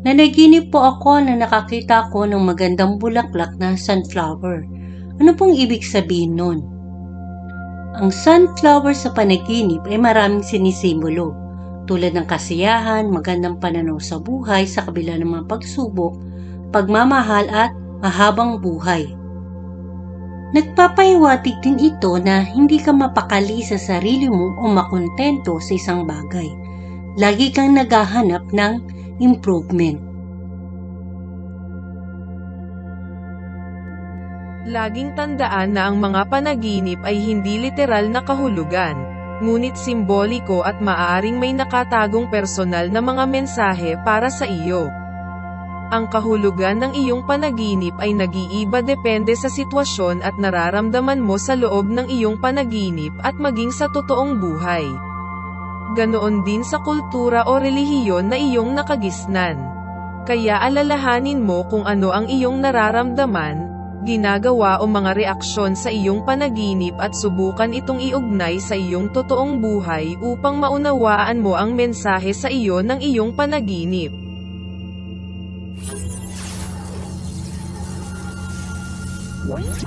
Nanaginip po ako na nakakita ko ng magandang bulaklak na sunflower. Ano pong ibig sabihin nun? Ang sunflower sa panaginip ay maraming sinisimbolo, tulad ng kasiyahan, magandang pananaw sa buhay sa kabila ng mga pagsubok, pagmamahal at mahabang buhay. Nagpapahiwatig din ito na hindi ka mapakali sa sarili mo o makontento sa isang bagay. Lagi kang naghahanap ng improvement. Laging tandaan na ang mga panaginip ay hindi literal na kahulugan, ngunit simboliko at maaaring may nakatagong personal na mga mensahe para sa iyo. Ang kahulugan ng iyong panaginip ay nag-iiba depende sa sitwasyon at nararamdaman mo sa loob ng iyong panaginip at maging sa totoong buhay. Ganoon din sa kultura o relihiyon na iyong nakagisnan. Kaya alalahanin mo kung ano ang iyong nararamdaman, ginagawa o mga reaksyon sa iyong panaginip at subukan itong iugnay sa iyong totoong buhay upang maunawaan mo ang mensahe sa iyo ng iyong panaginip. What?